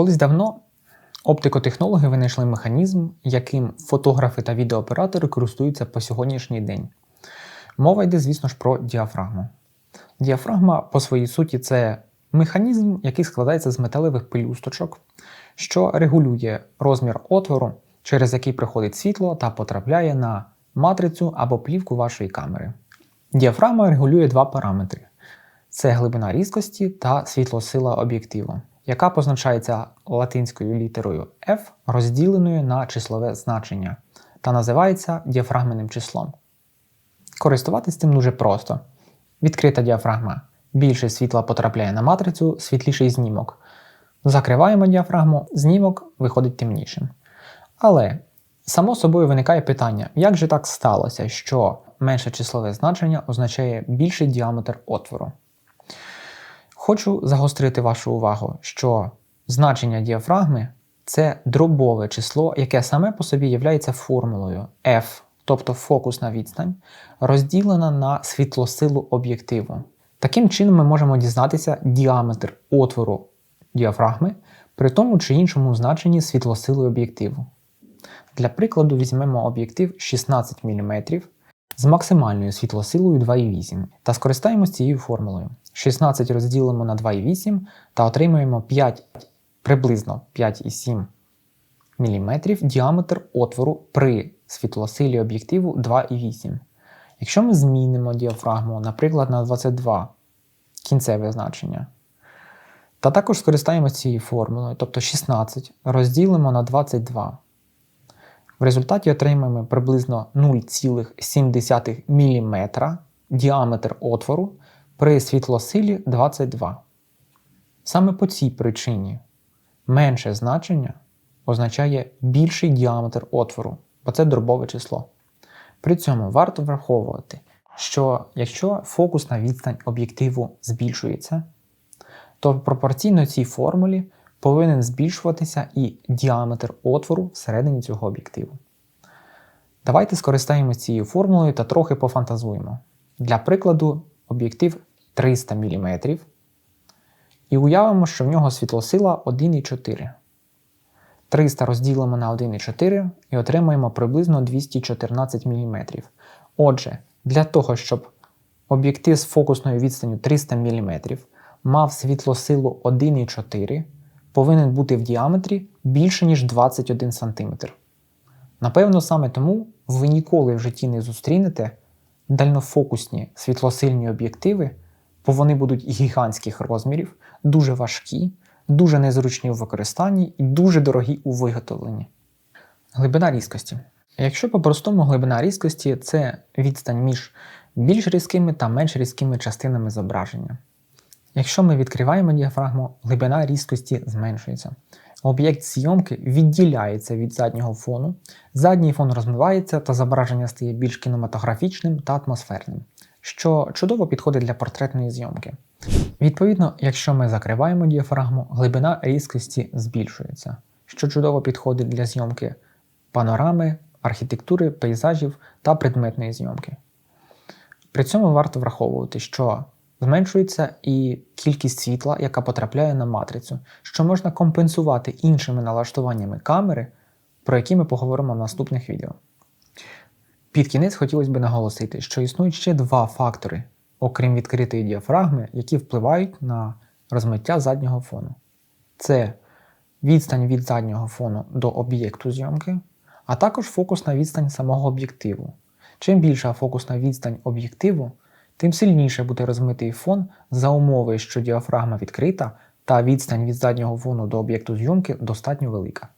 Колись давно оптикотехнологи винайшли механізм, яким фотографи та відеооператори користуються по сьогоднішній день. Мова йде, звісно ж, про діафрагму. Діафрагма, по своїй суті, це механізм, який складається з металевих пелюсточок, що регулює розмір отвору, через який приходить світло та потрапляє на матрицю або плівку вашої камери. Діафрагма регулює два параметри: це глибина різкості та світлосила об'єктиву, яка позначається латинською літерою F, розділеною на числове значення, та називається діафрагменним числом. Користуватись цим дуже просто. Відкрита діафрагма. Більше світла потрапляє на матрицю, світліший знімок. Закриваємо діафрагму, знімок виходить темнішим. Але само собою виникає питання, як же так сталося, що менше числове значення означає більший діаметр отвору? Хочу загострити вашу увагу, що значення діафрагми це дробове число, яке саме по собі є формулою F, тобто фокусна відстань, розділена на світлосилу об'єктиву. Таким чином ми можемо дізнатися діаметр отвору діафрагми при тому чи іншому значенні світлосили об'єктиву. Для прикладу візьмемо об'єктив 16 мм з максимальною світлосилою 2,8 та скористаємось цією формулою. 16 розділимо на 2,8 та отримаємо 5, приблизно 5,7 мм діаметр отвору при світлосилі об'єктиву 2,8. Якщо ми змінимо діафрагму, наприклад, на 22 кінцеве значення, та також скористаємося цією формулою, тобто 16 розділимо на 22. В результаті отримаємо приблизно 0,7 мм діаметр отвору при світлосилі 22. Саме по цій причині менше значення означає більший діаметр отвору, бо це дробове число. При цьому варто враховувати, що якщо фокусна відстань об'єктиву збільшується, то пропорційно цій формулі повинен збільшуватися і діаметр отвору всередині цього об'єктиву. Давайте скористаємося цією формулою та трохи пофантазуємо. Для прикладу, об'єктив 300 мм. І уявимо, що в нього світлосила 1,4. 300 розділимо на 1,4 і отримаємо приблизно 214 мм. Отже, для того, щоб об'єктив з фокусною відстанню 300 мм мав світлосилу 1,4, повинен бути в діаметрі більше, ніж 21 см. Напевно, саме тому ви ніколи в житті не зустрінете дальнофокусні світлосильні об'єктиви, бо вони будуть гігантських розмірів, дуже важкі, дуже незручні у використанні і дуже дорогі у виготовленні. Глибина різкості. Якщо по-простому глибина різкості це відстань між більш різкими та менш різкими частинами зображення. Якщо ми відкриваємо діафрагму, глибина різкості зменшується. Об'єкт зйомки відділяється від заднього фону, задній фон розмивається та зображення стає більш кінематографічним та атмосферним, що чудово підходить для портретної зйомки. Відповідно, якщо ми закриваємо діафрагму, глибина різкості збільшується, що чудово підходить для зйомки панорами, архітектури, пейзажів та предметної зйомки. При цьому варто враховувати, що Зменшується і кількість світла, яка потрапляє на матрицю, що можна компенсувати іншими налаштуваннями камери, про які ми поговоримо в наступних відео. Під кінець хотілося б наголосити, що існують ще два фактори, окрім відкритої діафрагми, які впливають на розмиття заднього фону. Це відстань від заднього фону до об'єкту зйомки, а також фокусна відстань самого об'єктиву. Чим більша фокусна відстань об'єктиву, тим сильніше буде розмитий фон за умови, що діафрагма відкрита та відстань від заднього фону до об'єкту зйомки достатньо велика.